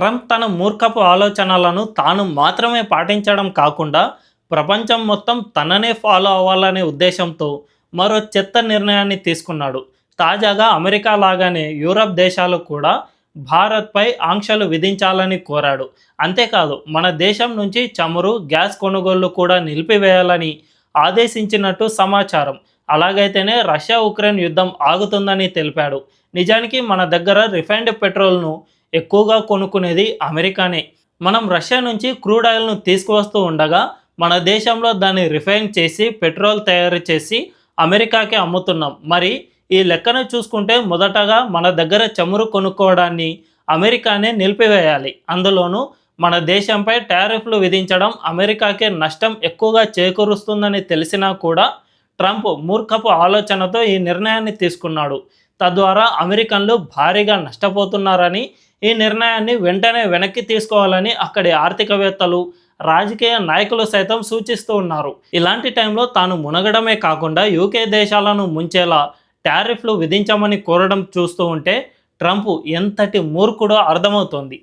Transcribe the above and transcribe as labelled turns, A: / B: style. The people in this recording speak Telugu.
A: ట్రంప్ తన మూర్ఖపు ఆలోచనలను తాను మాత్రమే పాటించడం కాకుండా ప్రపంచం మొత్తం తననే ఫాలో అవ్వాలనే ఉద్దేశంతో మరో చెత్త నిర్ణయాన్ని తీసుకున్నాడు. తాజాగా అమెరికా లాగానే యూరప్ దేశాలు కూడా భారత్పై ఆంక్షలు విధించాలని కోరాడు. అంతేకాదు మన దేశం నుంచి చమురు గ్యాస్ కొనుగోళ్ళు కూడా నిలిపివేయాలని ఆదేశించినట్టు సమాచారం. అలాగైతేనే రష్యా ఉక్రెయిన్ యుద్ధం ఆగుతుందని తెలిపాడు. నిజానికి మన దగ్గర రిఫైన్డ్ పెట్రోల్ను ఎక్కువగా కొనుక్కునేది అమెరికానే. మనం రష్యా నుంచి క్రూడ్ ఆయిల్ను తీసుకువస్తూ ఉండగా మన దేశంలో దాన్ని రిఫైన్ చేసి పెట్రోల్ తయారు చేసి అమెరికాకి అమ్ముతున్నాం. మరి ఈ లెక్కను చూసుకుంటే మొదటగా మన దగ్గర చమురు కొనుక్కోవడాన్ని అమెరికానే నిలిపివేయాలి. అందులోనూ మన దేశంపై టారిఫ్లు విధించడం అమెరికాకే నష్టం ఎక్కువగా చేకూరుస్తుందని తెలిసినా కూడా ట్రంప్ మూర్ఖపు ఆలోచనతో ఈ నిర్ణయాన్ని తీసుకున్నాడు. తద్వారా అమెరికన్లు భారీగా నష్టపోతున్నారని ఈ నిర్ణయాన్ని వెంటనే వెనక్కి తీసుకోవాలని అక్కడి ఆర్థికవేత్తలు రాజకీయ నాయకులు సైతం సూచిస్తూ ఉన్నారు. ఇలాంటి టైంలో తాను మునగడమే కాకుండా యూకే దేశాలను ముంచేలా టారిఫ్లు విధించమని కోరడం చూస్తూ ఉంటే ట్రంప్ ఎంతటి మూర్ఖుడో అర్థమవుతోంది.